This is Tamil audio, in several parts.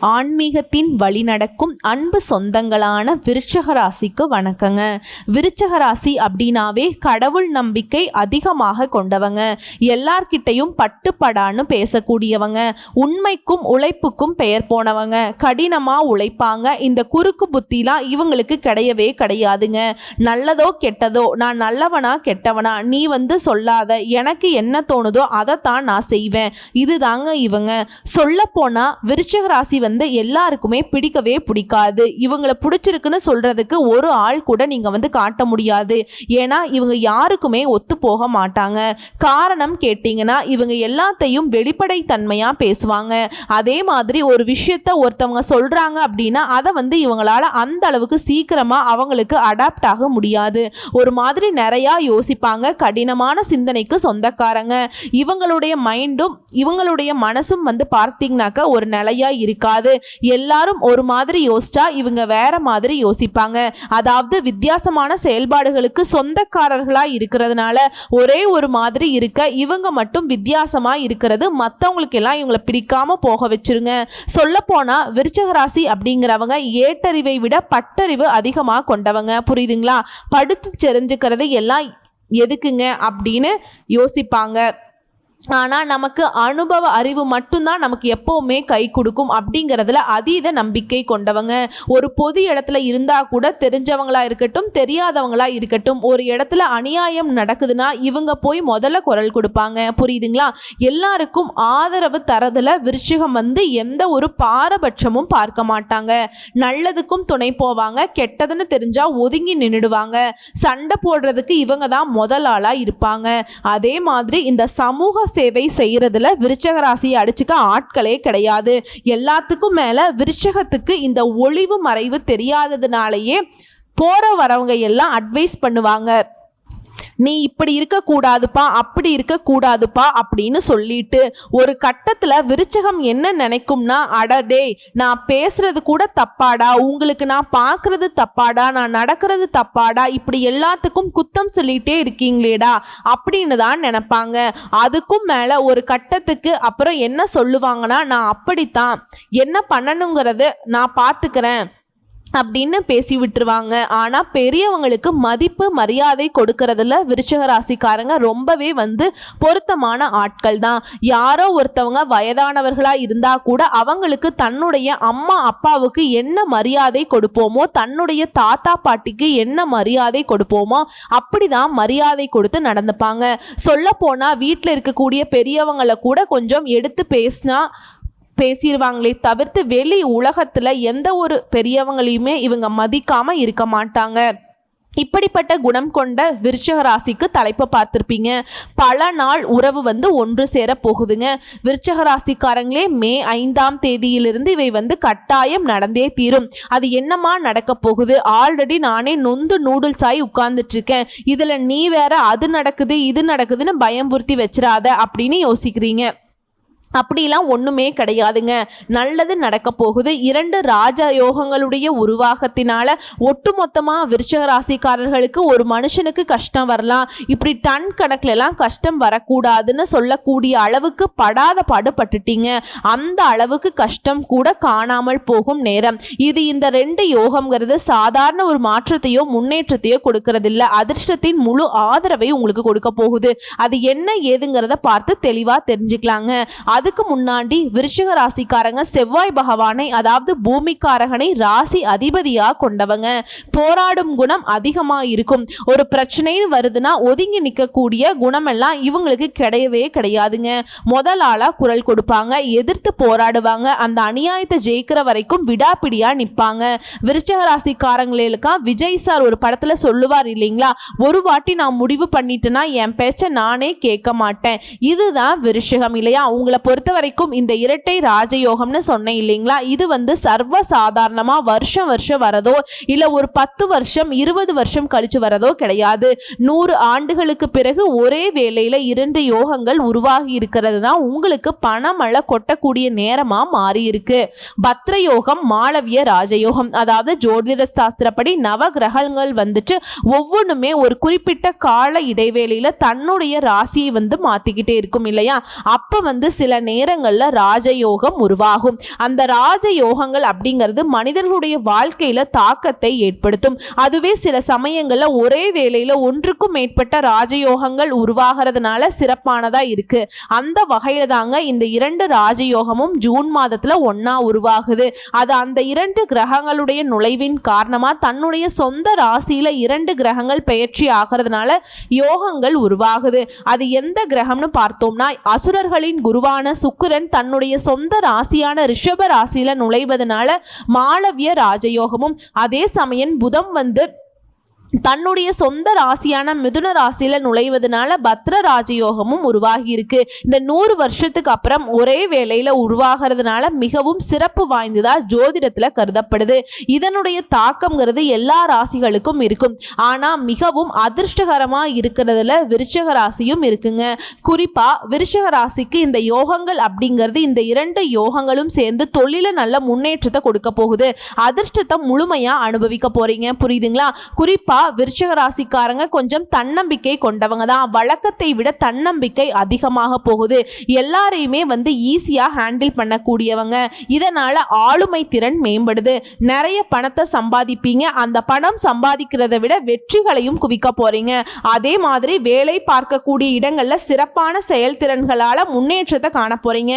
ஆன்மீகத்தின் வழி நடக்கும் அன்பு சொந்தங்களான விருச்சக ராசிக்கு வணக்கங்க. விருச்சக ராசி அப்படின்னாவே கடவுள் நம்பிக்கை அதிகமாக கொண்டவங்க. எல்லார்கிட்டையும் பட்டுப்படான்னு பேசக்கூடியவங்க. உண்மைக்கும் உழைப்புக்கும் பெயர் போனவங்க. கடினமாக உழைப்பாங்க. இந்த குறுக்கு புத்திலாம் இவங்களுக்கு கிடையவே கிடையாதுங்க. நல்லதோ கெட்டதோ நான் நல்லவனா கெட்டவனா நீ வந்து சொல்லாத எனக்கு என்ன தோணுதோ அதைத்தான் நான் செய்வேன். இதுதாங்க இவங்க. சொல்லப்போனால் விருச்சக ராசி வந்து எல்லாருக்குமே பிடிக்கவே பிடிக்காது. இவங்கள பிடிச்சிருக்குன்னு சொல்றதுக்கு ஒரு ஆள் கூட நீங்க வந்து காட்ட முடியாது. ஏன்னா இவங்க யாருக்குமே ஒத்து போக மாட்டாங்க. காரணம் கேட்டிங்கன்னா இவங்க எல்லாத்தையும் வெளிப்படைத்தன்மையா பேசுவாங்க. அதே மாதிரி ஒரு விஷயத்த ஒருத்தவங்க சொல்றாங்க அப்படின்னா அதை வந்து இவங்களால அந்த அளவுக்கு சீக்கிரமா அவங்களுக்கு அடாப்ட் ஆக முடியாது. ஒரு மாதிரி நிறையா யோசிப்பாங்க. கடினமான சிந்தனைக்கு சொந்தக்காரங்க. இவங்களுடைய மைண்டும் இவங்களுடைய மனசும் வந்து பார்த்தீங்கன்னாக்கா ஒரு நிலையா இருக்காது. எல்லாரும் ஒரு மாதிரி யோசிச்சா இவங்க வேற மாதிரி யோசிப்பாங்க. அதாவது வித்தியாசமான செயல்பாடுகளுக்கு சொந்தக்காரர்களா இருக்கிறதுனால ஒரே ஒரு மாதிரி இருக்க இவங்க மட்டும் வித்தியாசமா இருக்கிறது. மற்றவங்களுக்கு எல்லாம் இவங்களை பிடிக்காம போக வச்சிருங்க. சொல்ல போனா அப்படிங்கிறவங்க ஏட்டறிவை விட பட்டறிவு அதிகமாக கொண்டவங்க. புரியுதுங்களா? படுத்து தெரிஞ்சுக்கிறது எல்லாம் எதுக்குங்க? அப்படின்னு யோசிப்பாங்க. ஆனால் நமக்கு அனுபவ அறிவு மட்டும்தான் நமக்கு எப்போவுமே கை கொடுக்கும் அப்படிங்கிறதுல அதீத நம்பிக்கை கொண்டவங்க. ஒரு பொது இடத்துல இருந்தால் கூட தெரிஞ்சவங்களா இருக்கட்டும் தெரியாதவங்களா இருக்கட்டும் ஒரு இடத்துல அநியாயம் நடக்குதுன்னா இவங்க போய் முதல்ல குரல் கொடுப்பாங்க. புரியுதுங்களா? எல்லாருக்கும் ஆதரவு தரதில் விருச்சிகம் வந்து எந்த ஒரு பாரபட்சமும் பார்க்க மாட்டாங்க. நல்லதுக்கும் துணை போவாங்க கெட்டதுன்னு தெரிஞ்சால் ஒதுங்கி நின்றுடுவாங்க சண்டை போடுறதுக்கு இவங்க தான் முதல் ஆளாக இருப்பாங்க. அதே மாதிரி இந்த சமூக சேவை செய்கிறதுல விருச்சக ராசியை அடிச்சுக்க ஆட்களே கிடையாது. எல்லாத்துக்கும் மேலே விருச்சகத்துக்கு இந்த ஒளிவு மறைவு தெரியாததுனாலேயே போகிற வரவங்க எல்லாம் அட்வைஸ் பண்ணுவாங்க. நீ இப்படி இருக்கக்கூடாதுப்பா அப்படி இருக்கக்கூடாதுப்பா அப்படின்னு சொல்லிட்டு ஒரு கட்டத்தில் விருச்சகம் என்ன நினைக்கும்னா அடடே நான் பேசுறது கூட தப்பாடா உங்களுக்கு நான் பார்க்கறது தப்பாடா நான் நடக்கிறது தப்பாடா இப்படி எல்லாத்துக்கும் குத்தம் சொல்லிட்டே இருக்கீங்களேடா அப்படின்னு தான் நினைப்பாங்க. அதுக்கும் மேலே ஒரு கட்டத்துக்கு அப்புறம் என்ன சொல்லுவாங்கன்னா நான் அப்படித்தான் என்ன பண்ணணுங்கிறது நான் பார்த்துக்கிறேன். அப்படின்னு பேசி விட்டுருவாங்க. ஆனால் பெரியவங்களுக்கு மதிப்பு மரியாதை கொடுக்கறதுல விருச்சக ராசிக்காரங்க ரொம்பவே வந்து பொருத்தமான ஆட்கள் தான். யாரோ ஒருத்தவங்க வயதானவர்களாக இருந்தால் கூட அவங்களுக்கு தன்னுடைய அம்மா அப்பாவுக்கு என்ன மரியாதை கொடுப்போமோ தன்னுடைய தாத்தா பாட்டிக்கு என்ன மரியாதை கொடுப்போமோ அப்படி தான் மரியாதை கொடுத்து நடந்துப்பாங்க. சொல்லப்போனால் வீட்டில் இருக்கக்கூடிய பெரியவங்களை கூட கொஞ்சம் எடுத்து பேசினா பேசிடுவாங்களே தவிர்த்து வெளி உலகத்தில் எந்த ஒரு பெரியவங்களையுமே இவங்க மதிக்காமல் இருக்க மாட்டாங்க. இப்படிப்பட்ட குணம் கொண்ட விருச்சக ராசிக்கு தலைப்பை பார்த்துருப்பீங்க. பல நாள் உறவு வந்து ஒன்று சேர போகுதுங்க. விருச்சக ராசிக்காரங்களே மே ஐந்தாம் தேதியிலிருந்து இவை வந்து கட்டாயம் நடந்தே தீரும். அது என்னமா நடக்க போகுது? ஆல்ரெடி நானே நொந்து நூடுல்ஸ் ஆகி உட்கார்ந்துட்டு இருக்கேன் இதில் நீ வேற அது நடக்குது இது நடக்குதுன்னு பயம்புறுத்தி வச்சிடாத அப்படின்னு யோசிக்கிறீங்க. அப்படிலாம் ஒன்றுமே கிடையாதுங்க. நல்லது நடக்க போகுது. இரண்டு ராஜ யோகங்களுடைய உருவாகத்தினால ஒட்டுமொத்தமாக விருச்சக ராசிக்காரர்களுக்கு ஒரு மனுஷனுக்கு கஷ்டம் வரலாம். இப்படி டன் கணக்கிலலாம் கஷ்டம் வரக்கூடாதுன்னு சொல்லக்கூடிய அளவுக்கு படாத பாடுபட்டுட்டீங்க. அந்த அளவுக்கு கஷ்டம் கூட காணாமல் போகும் நேரம். இது இந்த ரெண்டு யோகம்ங்கிறது சாதாரண ஒரு மாற்றத்தையோ முன்னேற்றத்தையோ கொடுக்கறதில்ல. அதிர்ஷ்டத்தின் முழு ஆதரவை உங்களுக்கு கொடுக்க போகுது. அது என்ன ஏதுங்கிறத பார்த்து தெளிவாக தெரிஞ்சுக்கலாங்க. அதுக்கு முன்னாடி விருச்சிக ராசிக்காரங்க செவ்வாய் பகவானை அதாவது பூமிக்காரகனை ராசி அதிபதியாக கொண்டவங்க. போராடும் குணம் அதிகமாக இருக்கும் ஒரு பிரச்சனைன்னு வருதுன்னா ஒதுங்கி நிற்கக்கூடிய குணமெல்லாம் இவங்களுக்கு கிடையவே கிடையாதுங்க. முதல் ஆளாக குரல் கொடுப்பாங்க எதிர்த்து போராடுவாங்க அந்த அநியாயத்தை ஜெயிக்கிற வரைக்கும் விடாப்பிடியாக நிற்பாங்க விருச்சக ராசிக்காரங்களுக்கா விஜய் சார் ஒரு படத்தில் சொல்லுவார் இல்லைங்களா ஒரு வாட்டி நான் முடிவு பண்ணிட்டேன்னா என் பேச்சை நானே கேட்க மாட்டேன். இதுதான் விருஷகம் இல்லையா? உங்களை பொறுத்த வரைக்கும் இந்த இரட்டை ராஜயோகம்னு சொன்னேன் இல்லைங்களா? இது வந்து சர்வ சாதாரணமாக வருஷம் வருஷம் வரதோ இல்லை ஒரு பத்து வருஷம் இருபது வருஷம் கழிச்சு வரதோ கிடையாது. நூறு ஆண்டுகளுக்கு பிறகு ஒரே வேளையில் இரண்டு யோகங்கள் உருவாகி இருக்கிறது தான் உங்களுக்கு பணமழை கொட்டக்கூடிய நேரமாக மாறி இருக்கு பத்ர யோகம் மாளவிய ராஜயோகம். அதாவது ஜோதிட சாஸ்திரப்படி நவ கிரகங்கள் வந்துட்டு ஒவ்வொன்றுமே ஒரு குறிப்பிட்ட கால இடைவேளையில் தன்னுடைய ராசியை வந்து மாற்றிக்கிட்டே இருக்கும் இல்லையா? அப்போ வந்து சில நேரங்களில் ராஜயோகம் உருவாகும். அந்த ராஜயோகங்கள் அப்படிங்கிறது மனிதர்களுடைய வாழ்க்கையில தாக்கத்தை ஏற்படுத்தும். அதுவே சில சமயங்களில் ஒரே வேளையில ஒன்றுக்கும் மேற்பட்ட ராஜயோகங்கள் உருவாகிறதுனால சிறப்பானதா இருக்கு. அந்த வகையில் தாங்க இந்த இரண்டு ராஜயோகமும் ஜூன் மாதத்துல ஒன்றா உருவாகுது. அது அந்த இரண்டு கிரகங்களுடைய நுழைவின் காரணமா தன்னுடைய சொந்த ராசியில இரண்டு கிரகங்கள் பெயர்ச்சி ஆகிறதுனால யோகங்கள் உருவாகுது. அது எந்த கிரகம்னு பார்த்தோம்னா அசுரர்களின் குருவான சுக்கிரன் தன்னுடைய சொந்த ராசியான ரிஷப ராசியில நுழைவதனால மாளவிய ராஜயோகமும் அதே சமயம் புதம் வந்து தன்னுடைய சொந்த ராசியான மிதுன ராசியில நுழைவதனால பத்ர ராஜயோகமும் உருவாகி இருக்கு இந்த நூறு வருஷத்துக்கு அப்புறம் ஒரே வேலையில உருவாகிறதுனால மிகவும் சிறப்பு வாய்ந்ததா ஜோதிடத்துல கருதப்படுது. இதனுடைய தாக்கம்ங்கிறது எல்லா ராசிகளுக்கும் இருக்கும். ஆனா மிகவும் அதிர்ஷ்டகரமா இருக்கிறதுல விருச்சக ராசியும் இருக்குங்க. குறிப்பா விருச்சக ராசிக்கு இந்த யோகங்கள் அப்படிங்கிறது இந்த இரண்டு யோகங்களும் சேர்ந்து தொழில நல்ல முன்னேற்றத்தை கொடுக்க போகுது. அதிர்ஷ்டத்தை முழுமையா அனுபவிக்க போறீங்க. புரியுதுங்களா? குறிப்பா விருச்சக ராசிக்காரங்க கொஞ்சம் தன்னம்பிக்கை கொண்டவங்க தான் வழக்கத்தை விட தன்னம்பிக்கை அதிகமாக போகுது. எல்லாரையுமே வந்து ஈஸியா ஹேண்டில் பண்ணக்கூடியவங்க. இதனால ஆளுமை திறன் மேம்படுது. நிறைய பணத்தை சம்பாதிப்பீங்க. அந்த பணம் சம்பாதிக்கிறதை விட வெற்றிகளையும் குவிக்க போறீங்க. அதே மாதிரி வேலை பார்க்கக்கூடிய இடங்கள்ல சிறப்பான செயல்திறன்களால முன்னேற்றத்தை காண போறீங்க.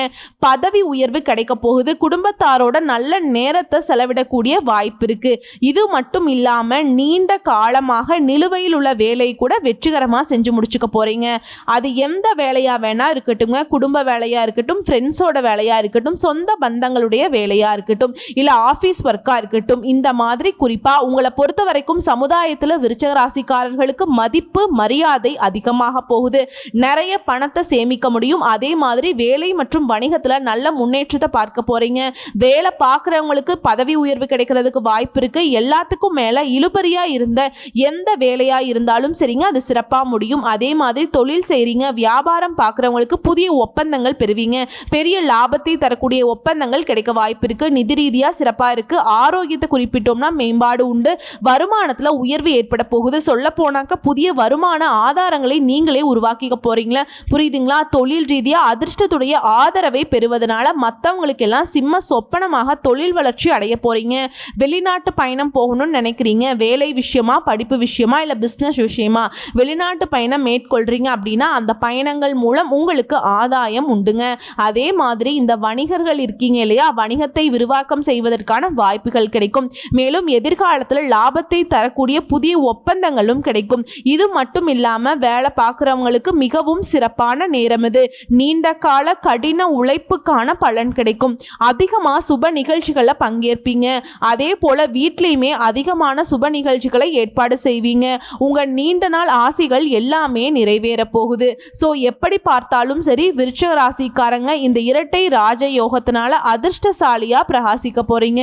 பதவி உயர்வு கிடைக்க போகுது. குடும்பத்தாரோட நல்ல நேரத்தை செலவிடக்கூடிய வாய்ப்பு இருக்கு. இது மட்டும் இல்லாம நீண்ட கால காலமாக நிலுவையில் உள்ள வேலையை கூட வெற்றிகரமாக செஞ்சு முடிச்சுக்க போகிறீங்க அது எந்த வேலையாக வேணால் இருக்கட்டுங்க குடும்ப வேலையாக இருக்கட்டும் ஃப்ரெண்ட்ஸோட வேலையாக இருக்கட்டும் சொந்த பந்தங்களுடைய வேலையாக இருக்கட்டும் இல்லை ஆஃபீஸ் ஒர்க்காக இருக்கட்டும் இந்த மாதிரி குறிப்பாக உங்களை பொறுத்த வரைக்கும் சமுதாயத்தில் விருச்சக ராசிக்காரர்களுக்கு மதிப்பு மரியாதை அதிகமாக போகுது. நிறைய பணத்தை சேமிக்க முடியும். அதே மாதிரி வேலை மற்றும் வணிகத்தில் நல்ல முன்னேற்றத்தை பார்க்க போகிறீங்க வேலை பார்க்குறவங்களுக்கு பதவி உயர்வு கிடைக்கிறதுக்கு வாய்ப்பு இருக்குது எல்லாத்துக்கும் மேலே இழுபறியாக இருந்த எந்த வேலையாக இருந்தாலும் சரிங்க அது சிறப்பாக முடியும். அதே மாதிரி தொழில் செய்கிறீங்க வியாபாரம் பார்க்குறவங்களுக்கு புதிய ஒப்பந்தங்கள் பெறுவீங்க. பெரிய லாபத்தை தரக்கூடிய ஒப்பந்தங்கள் கிடைக்க வாய்ப்பு இருக்குது நிதி ரீதியாக சிறப்பாக இருக்குது ஆரோக்கியத்தை குறிப்பிட்டோம்னா மேம்பாடு உண்டு. வருமானத்தில் உயர்வு ஏற்பட போகுது. சொல்ல போனாக்க புதிய வருமான ஆதாரங்களை நீங்களே உருவாக்கிக்க போகிறீங்களா புரியுதுங்களா? தொழில் ரீதியாக அதிர்ஷ்டத்துடைய ஆதரவை பெறுவதனால மற்றவங்களுக்கு எல்லாம் சிம்ம சொப்பனமாக தொழில் வளர்ச்சி அடைய போகிறீங்க வெளிநாட்டு பயணம் போகணும்னு நினைக்கிறீங்க. வேலை விஷயமா படிப்பு விஷயமா இல்லை பிஸ்னஸ் விஷயமா வெளிநாட்டு பயணம் மேற்கொள்கிறீங்க அப்படின்னா அந்த பயணங்கள் மூலம் உங்களுக்கு ஆதாயம் உண்டுங்க. அதே மாதிரி இந்த வணிகர்கள் இருக்கீங்க இல்லையா வணிகத்தை விரிவாக்கம் செய்வதற்கான வாய்ப்புகள் கிடைக்கும். மேலும் எதிர்காலத்தில் லாபத்தை தரக்கூடிய புதிய ஒப்பந்தங்களும் கிடைக்கும். இது மட்டும் இல்லாமல் வேலை பார்க்குறவங்களுக்கு மிகவும் சிறப்பான நேரம் இது. நீண்ட கால கடின உழைப்புக்கான பலன் கிடைக்கும். அதிகமாக சுப நிகழ்ச்சிகளில் பங்கேற்பீங்க. அதே போல் வீட்லேயுமே அதிகமான சுப நிகழ்ச்சிகளை ஏற்பாடு செய்வீங்க. உங்கள் நீண்ட நாள் ஆசைகள் எல்லாமே நிறைவேற போகுது. ஸோ எப்படி பார்த்தாலும் சரி விருச்சக ராசிக்காரங்க இந்த இரட்டை ராஜ யோகத்தினால அதிர்ஷ்டசாலியாக பிரகாசிக்க போறீங்க.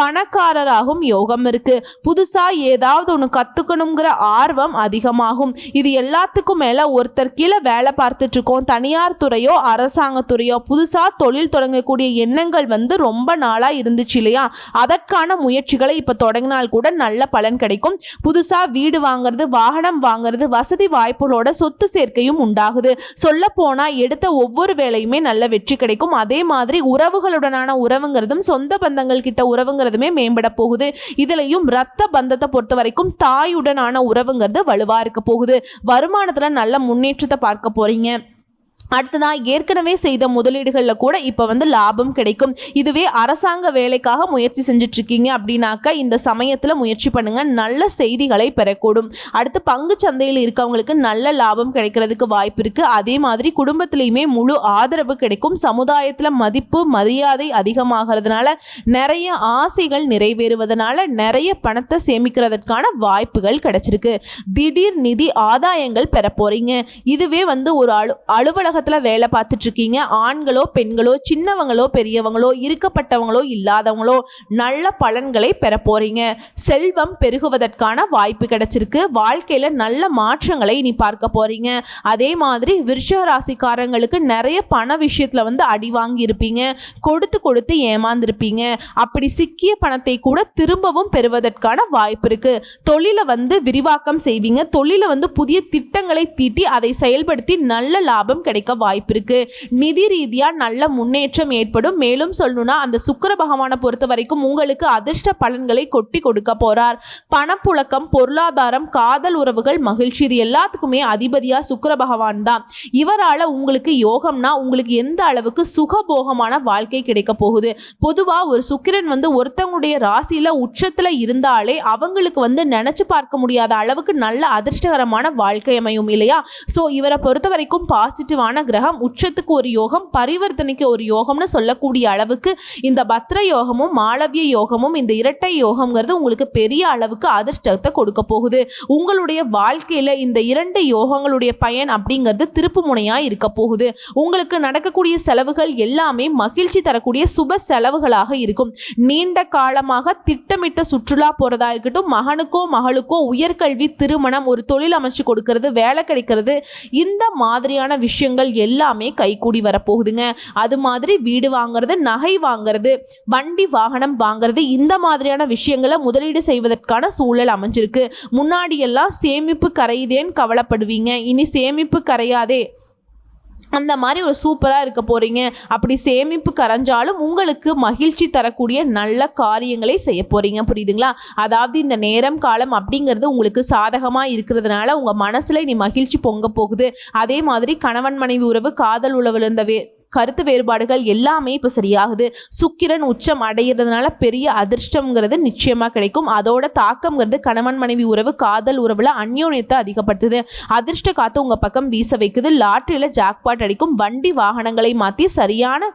பணக்காரராகும் யோகம் இருக்கு. புதுசாக ஏதாவது ஒன்று கற்றுக்கணுங்கிற ஆர்வம் அதிகமாகும். இது எல்லாத்துக்கும் மேலே ஒருத்தர் கீழே வேலை பார்த்துட்டு இருக்கோம் தனியார் துறையோ அரசாங்கத்துறையோ புதுசாக தொழில் தொடங்கக்கூடிய எண்ணங்கள் வந்து ரொம்ப நாளாக இருந்துச்சு இல்லையா? அதற்கான முயற்சிகளை இப்போ தொடங்கினால் கூட நல்ல பலன் கிடைக்கும். புதுசாக வீடு வாங்குறது வாகனம் வாங்குறது வசதி வாய்ப்புகளோட சொத்து சேர்க்கையும் உண்டாகுது. சொல்ல போனால் எடுத்த ஒவ்வொரு வேலையுமே நல்ல வெற்றி கிடைக்கும். அதே மாதிரி உறவுகளுடனான உறவுங்கிறதும் சொந்த பந்தங்கள் கிட்ட உறவுங்கிறதுமே மேம்பட போகுது. இதுலயும் ரத்த பந்தத்தை பொறுத்த வரைக்கும் தாயுடனான உறவுங்கிறது வலுவா இருக்க போகுது. வருமானத்துல நல்ல முன்னேற்றத்தை பார்க்க போறீங்க. அடுத்ததாக ஏற்கனவே செய்த முதலீடுகளில் கூட இப்போ வந்து லாபம் கிடைக்கும். இதுவே அரசாங்க வேலைக்காக முயற்சி செஞ்சிட்ருக்கீங்க அப்படின்னாக்க இந்த சமயத்தில் முயற்சி பண்ணுங்கள் நல்ல செய்திகளை பெறக்கூடும். அடுத்து பங்கு சந்தையில் இருக்கவங்களுக்கு நல்ல லாபம் கிடைக்கிறதுக்கு வாய்ப்பு இருக்குது அதே மாதிரி குடும்பத்திலையுமே முழு ஆதரவு கிடைக்கும். சமுதாயத்தில் மதிப்பு மரியாதை அதிகமாகிறதுனால நிறைய ஆசைகள் நிறைவேறுவதனால நிறைய பணத்தை சேமிக்கிறதுக்கான வாய்ப்புகள் கிடைச்சிருக்கு. திடீர் நிதி ஆதாயங்கள் பெற போகிறீங்க இதுவே வந்து ஒரு அலு அலுவலகத்தில் வேலை பார்த்துட்டு இருக்கீங்க ஆண்களோ பெண்களோ சின்னவங்களோ பெரியவங்களோ இருக்கப்பட்டவங்களோ இல்லாதவங்களோ நல்ல பலன்களை பெற போறீங்க. செல்வம் பெருகுவதற்கான வாய்ப்பு கிடைச்சிருக்கு. வாழ்க்கையில் நல்ல மாற்றங்களை நீ பார்க்க போறீங்க. அதே மாதிரி விருஷ ராசிக்காரங்களுக்கு நிறைய பண விஷயத்தில் வந்து அடி வாங்கியிருப்பீங்க. கொடுத்து கொடுத்து ஏமாந்துருப்பீங்க. அப்படி சிக்கிய பணத்தை கூட திரும்பவும் பெறுவதற்கான வாய்ப்பு இருக்கு. தொழிலை வந்து விரிவாக்கம் செய்வீங்க. தொழிலை வந்து புதிய திட்டங்களை தீட்டி அதை செயல்படுத்தி நல்ல லாபம் கிடைக்கும். கிடைக்க வாய்ப்பிருக்கு நிதி ரீதியா நல்ல முன்னேற்றம் ஏற்படும். மேலும் சொல்லணும்னா அந்த சுக்கர பகவானை பொறுத்த வரைக்கும் உங்களுக்கு அதிர்ஷ்ட பலன்களை கொட்டி கொடுக்க போறார். பணப்புழக்கம் பொருளாதாரம் காதல் உறவுகள் மகிழ்ச்சி இது எல்லாத்துக்குமே அதிபதியா சுக்கர பகவான் தான். இவரால உங்களுக்கு யோகம்னா உங்களுக்கு எந்த அளவுக்கு சுகபோகமான வாழ்க்கை கிடைக்க போகுது? பொதுவா ஒரு சுக்கிரன் வந்து ஒருத்தவங்களுடைய ராசியில் உச்சத்தில் இருந்தாலே அவங்களுக்கு வந்து நினைச்சு பார்க்க முடியாத அளவுக்கு நல்ல அதிர்ஷ்டகரமான வாழ்க்கை அமையும் இல்லையா? ஸோ இவரை பொறுத்த வரைக்கும் பாசிட்டிவான கிரகம் உச்சத்துக்கு ஒரு யோகம் பரிவர்த்தனைக்கு ஒரு யோகம்னு சொல்லக்கூடிய அளவுக்கு இந்த பத்ர யோகமும் மாளவிய யோகமும் இந்த இரட்டை யோகம்ங்கிறது உங்களுக்கு பெரிய அளவுக்கு அதிர்ஷ்டத்தை கொடுக்க போகுது. உங்களுடைய வாழ்க்கையில இந்த இரண்டு யோகங்களுடைய பயன் அப்படிங்கிறது திருப்பு முனையா இருக்க போகுது. உங்களுக்கு நடக்கக்கூடிய செலவுகள் எல்லாமே மகிழ்ச்சி தரக்கூடிய சுப செலவுகளாக இருக்கும். நீண்ட காலமாக திட்டமிட்ட சுற்றுலா போறதா இருக்கட்டும் மகனுக்கோ மகளுக்கோ உயர்கல்வி திருமணம் ஒரு தொழில் அமைச்சு கொடுக்கறது வேலை கிடைக்கிறது இந்த மாதிரியான விஷயங்கள் எல்லாமே கைகூடி வரப்போகுதுங்க. அது மாதிரி வீடு வாங்குறது நகை வாங்குறது வண்டி வாகனம் வாங்குறது இந்த மாதிரியான விஷயங்களை முதலீடு செய்வதற்கான சூழல் அமைஞ்சிருக்கு. முன்னாடியெல்லாம் சேமிப்பு கரையுதேன்னு கவலைப்படுவீங்க. இனி சேமிப்பு கரையாதே. அந்த மாதிரி ஒரு சூப்பராக இருக்க போகிறீங்க அப்படி சேமிப்பு கரைஞ்சாலும் உங்களுக்கு மகிழ்ச்சி தரக்கூடிய நல்ல காரியங்களை செய்ய போகிறீங்க புரியுதுங்களா? அதாவது இந்த நேரம் காலம் அப்படிங்கிறது உங்களுக்கு சாதகமாக இருக்கிறதுனால உங்கள் மனசில் நீ மகிழ்ச்சி பொங்க போகுது. அதே மாதிரி கணவன் மனைவி உறவு காதல் உறவில் இருந்த வே கருத்து வேறுபாடுகள் எல்லாமே இப்போ சரியாகுது. சுக்கிரன் உச்சம் அடையிறதுனால பெரிய அதிர்ஷ்டம்ங்கிறது நிச்சயமாக கிடைக்கும். அதோட தாக்கம்ங்கிறது கணவன் மனைவி உறவு காதல் உறவில் அந்யோன்யத்தை அதிகப்படுத்துது. அதிர்ஷ்ட காத்து உங்கள் பக்கம் வீச வைக்குது. லாட்ரியில் ஜாக்பாட் அடிக்கும். வண்டி வாகனங்களை மாற்றி சரியான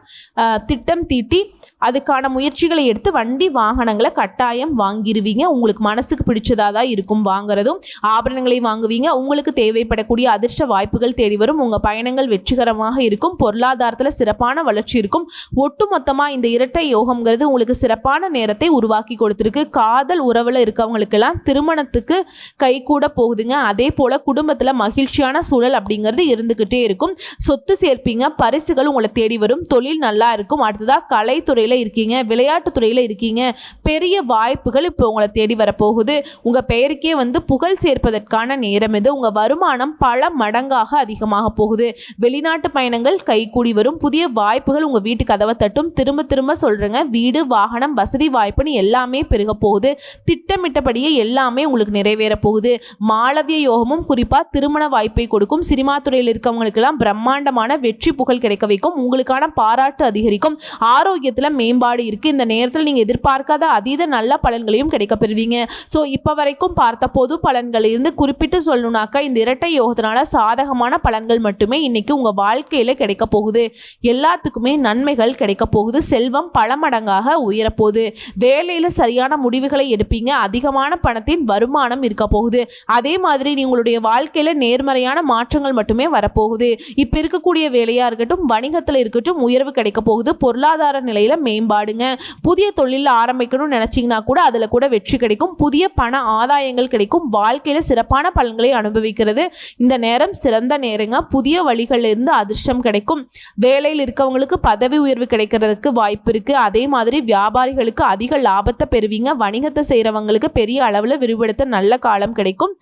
திட்டம் தீட்டி அதுக்கான முயற்சிகளை எடுத்து வண்டி வாகனங்களை கட்டாயம் வாங்கிடுவீங்க உங்களுக்கு மனசுக்கு பிடிச்சதாக தான் இருக்கும் வாங்குறதும். ஆபரணங்களை வாங்குவீங்க. உங்களுக்கு தேவைப்படக்கூடிய அதிர்ஷ்ட வாய்ப்புகள் தேடி வரும். உங்கள் பயணங்கள் வெற்றிகரமாக இருக்கும். பொருளாதாரத்தில் சிறப்பான வளர்ச்சி இருக்கும். ஒட்டுமொத்தமாக இந்த இரட்டை யோகம்ங்கிறது உங்களுக்கு சிறப்பான நேரத்தை உருவாக்கி கொடுத்துருக்கு. காதல் உறவில் இருக்கவங்களுக்கெல்லாம் திருமணத்துக்கு கை கூட போகுதுங்க. அதே போல் குடும்பத்தில் மகிழ்ச்சியான சூழல் அப்படிங்கிறது இருந்துக்கிட்டே இருக்கும். சொத்து சேர்ப்பீங்க பரிசுகள் உங்களை தேடி வரும். தொழில் நல்லா இருக்கும். அடுத்ததாக கலைத்துறையில் இருக்கீங்க விளையாட்டுத்துறையில் இருக்கீங்க. பெரிய வாய்ப்புகள் இப்போ உங்களை தேடி வரப்போகுது. உங்கள் பெயருக்கே வந்து புகழ் சேர்ப்பதற்கான நேரம் இது. உங்கள் வருமானம் பல மடங்காக அதிகமாக போகுது. வெளிநாட்டு பயணங்கள் கைகூடி வரும். புதிய வாய்ப்புகள் உங்கள் வீட்டு கதவை தட்டும். திரும்ப திரும்ப சொல்கிறேங்க வீடு வாகனம் வசதி வாய்ப்புன்னு எல்லாமே பெருக போகுது. திட்டமிட்டபடியே எல்லாமே உங்களுக்கு நிறைவேற போகுது. மாளவிய யோகமும் குறிப்பாக திருமண வாய்ப்பை கொடுக்கும். சினிமா துறையில் இருக்கவங்களுக்கெல்லாம் பிரம்மாண்டமான வெற்றி புகழ் கிடைக்க வைக்கும். உங்களுக்கான பாராட்டு அதிகரிக்கும். ஆரோக்கியத்தில் மேம்பாடு இருக்குது இந்த நேரத்தில் நீங்கள் எதிர்பார்க்காத அதீத நல்ல பலன்களையும் கிடைக்க பெறுவீங்க. ஸோ இப்போ வரைக்கும் பார்த்த பொது பலன்கள் இருந்து குறிப்பிட்டு சொல்லணும்னாக்கா இந்த இரட்டை யோகத்தினால சாதகமான பலன்கள் மட்டுமே இன்னைக்கு உங்கள் வாழ்க்கையில் கிடைக்க போகுது. எல்லாத்துக்குமே நன்மைகள் கிடைக்க போகுது. செல்வம் பல மடங்காக உயரப்போகுது வேலையில் சரியான முடிவுகளை எடுப்பீங்க. அதிகமான பணத்தின் வருமானம் இருக்க போகுது. அதே மாதிரி உங்களுடைய வாழ்க்கையில் நேர்மறையான மாற்றங்கள் மட்டுமே வரப்போகுது. இப்போ இருக்கக்கூடிய வேலையாக இருக்கட்டும் வணிகத்தில் இருக்கட்டும் உயர்வு கிடைக்க போகுது. பொருளாதார நிலையில் மேம்பாடுங்க. புதிய தொழிலில் ஆரம்பிக்கணும்னு நினச்சிங்கன்னா கூட அதில் கூட வெற்றி கிடைக்கும். புதிய பண ஆதாயங்கள் கிடைக்கும். வாழ்க்கையில் சிறப்பான பலன்களை அனுபவிக்கிறது. இந்த நேரம் சிறந்த நேரங்க. புதிய வழிகளில் இருந்து அதிர்ஷ்டம் கிடைக்கும். வே வேலையில் இருக்கவங்களுக்கு பதவி உயர்வு கிடைக்கிறதுக்கு வாய்ப்பு இருக்குது அதே மாதிரி வியாபாரிகளுக்கு அதிக லாபத்தை பெறுவீங்க. வணிகத்தை செய்கிறவங்களுக்கு பெரிய அளவில் விரிவெடுத்த நல்ல காலம் கிடைக்கும்.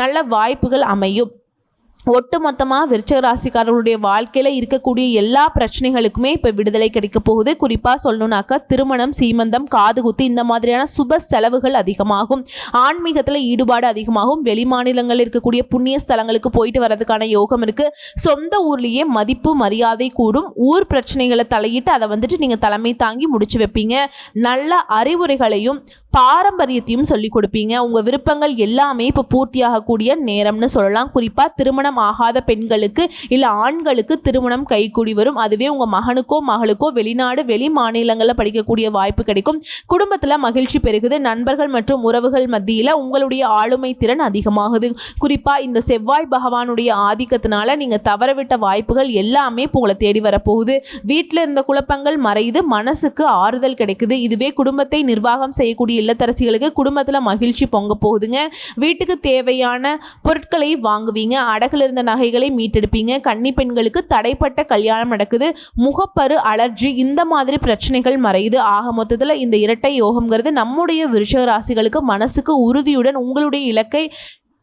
நல்ல வாய்ப்புகள் அமையும். ஒட்டுமொத்தமாக விருச்சக ராசிக்காரர்களுடைய வாழ்க்கையில் இருக்கக்கூடிய எல்லா பிரச்சனைகளுக்குமே இப்போ விடுதலை கிடைக்க போகுது. குறிப்பாக சொல்லணுன்னாக்கா திருமணம் சீமந்தம் காதுகுத்து இந்த மாதிரியான சுப செலவுகள் அதிகமாகும். ஆன்மீகத்தில் ஈடுபாடு அதிகமாகும். வெளி மாநிலங்களில் இருக்கக்கூடிய புண்ணிய ஸ்தலங்களுக்கு போயிட்டு வரதுக்கான யோகம் இருக்குது சொந்த ஊர்லேயே மதிப்பு மரியாதை கூடும். ஊர் பிரச்சனைகளை தலையிட்டு அதை வந்துட்டு நீங்கள் தலைமை தாங்கி முடிச்சு வைப்பீங்க. நல்ல அறிவுரைகளையும் பாரம்பரியத்தையும் சொல்லிக் கொடுப்பீங்க. உங்கள் விருப்பங்கள் எல்லாமே இப்போ பூர்த்தியாகக்கூடிய நேரம்னு சொல்லலாம். குறிப்பாக திருமணம் ஆகாத பெண்களுக்கு இல்லை ஆண்களுக்கு திருமணம் கைகூடி வரும். அதுவே உங்கள் மகனுக்கோ மகளுக்கோ வெளிநாடு வெளி மாநிலங்களில் படிக்கக்கூடிய வாய்ப்பு கிடைக்கும். குடும்பத்தில் மகிழ்ச்சி பெருகுது. நண்பர்கள் மற்றும் உறவுகள் மத்தியில் உங்களுடைய ஆளுமை திறன் அதிகமாகுது. குறிப்பாக இந்த செவ்வாய் பகவானுடைய ஆதிக்கத்தினால நீங்கள் தவறவிட்ட வாய்ப்புகள் எல்லாமே இப்போ உங்களை தேடி வரப்போகுது. வீட்டில் இருந்த குழப்பங்கள் மறையுது. மனசுக்கு ஆறுதல் கிடைக்குது. இதுவே குடும்பத்தை நிர்வாகம் செய்யக்கூடிய இல்லத்தரசிகளுக்கு குடும்பத்தில் மகிழ்ச்சி பொங்க போகுதுங்க. வீட்டுக்கு தேவையான பொருட்களை வாங்குவீங்க. அடகுல இருந்த நகைகளை மீட்டெடுப்பீங்க. கன்னி பெண்களுக்கு தடைப்பட்ட கல்யாணம் நடக்குது. முகப்பரு அலர்ஜி இந்த மாதிரி பிரச்சனைகள் மறையுது. ஆக மொத்தத்தில் இந்த இரட்டை யோகம்ங்கிறது நம்முடைய விருஷக ராசிகளுக்கு மனசுக்கு உறுதியுடன் உங்களுடைய இலக்கை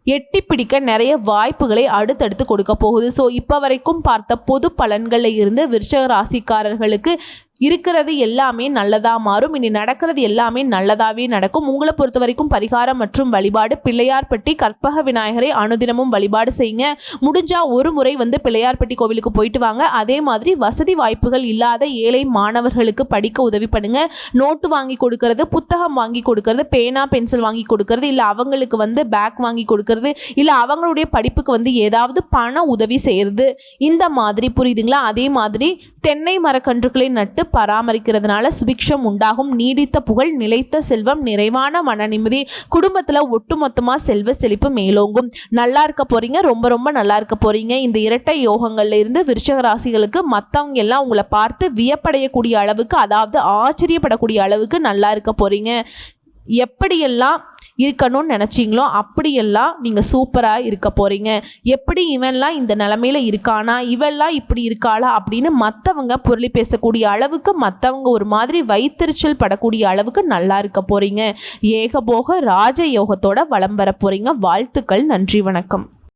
எட்டி பிடிக்க நிறைய வாய்ப்புகளை அடுத்தடுத்து கொடுக்க போகுது. ஸோ இப்போ வரைக்கும் பார்த்த பொது பலன்களில் இருந்து விருஷக ராசிக்காரர்களுக்கு இருக்கிறது எல்லாமே நல்லதாக மாறும். இனி நடக்கிறது எல்லாமே நல்லதாகவே நடக்கும். உங்களை பொறுத்த வரைக்கும் பரிகாரம் மற்றும் வழிபாடு பிள்ளையார்பட்டி கற்பக விநாயகரை அனுதினமும் வழிபாடு செய்யுங்க. முடிஞ்சா ஒரு முறை வந்து பிள்ளையார்பட்டி கோவிலுக்கு போயிட்டு வாங்க. அதே மாதிரி வசதி வாய்ப்புகள் இல்லாத ஏழை மாணவர்களுக்கு படிக்க உதவி பண்ணுங்க. நோட்டு வாங்கி கொடுக்கறது புத்தகம் வாங்கி கொடுக்கறது பேனா பென்சில் வாங்கி கொடுக்கறது இல்லை அவங்களுக்கு வந்து பேக் வாங்கி கொடுக்கறது இல்லை அவங்களுடைய படிப்புக்கு வந்து ஏதாவது பண உதவி செய்கிறது இந்த மாதிரி புரியுதுங்களா? அதே மாதிரி தென்னை மரக்கன்றுகளை நட்டு பராமரிக்கிறதுனால சுபிக்ஷம் உண்டாகும். நீடித்த புகழ் நிலைத்த செல்வம் நிறைவான மன நிம்மதி குடும்பத்தில் ஒட்டுமொத்தமாக செல்வ செழிப்பு மேலோங்கும். நல்லா இருக்க போறீங்க ரொம்ப ரொம்ப நல்லா இருக்க போறீங்க. இந்த இரட்டை யோகங்கள்ல இருந்து விருச்சக ராசிகளுக்கு மற்றவங்க எல்லாம் உங்களை பார்த்து வியப்படையக்கூடிய அளவுக்கு அதாவது ஆச்சரியப்படக்கூடிய அளவுக்கு நல்லா இருக்க போறீங்க. எப்படியெல்லாம் இருக்கணும்னு நினச்சிங்களோ அப்படியெல்லாம் நீங்கள் சூப்பராக இருக்க போகிறீங்க எப்படி இவன்லாம் இந்த நிலமையில இருக்கானா இவெல்லாம் இப்படி இருக்காளா அப்படின்னு மற்றவங்க பொருளி பேசக்கூடிய அளவுக்கு மற்றவங்க ஒரு மாதிரி வைத்தறிச்சல் படக்கூடிய அளவுக்கு நல்லா இருக்க போகிறீங்க ஏகபோக ராஜ யோகத்தோட வலம் வர போகிறீங்க வாழ்த்துக்கள் நன்றி வணக்கம்.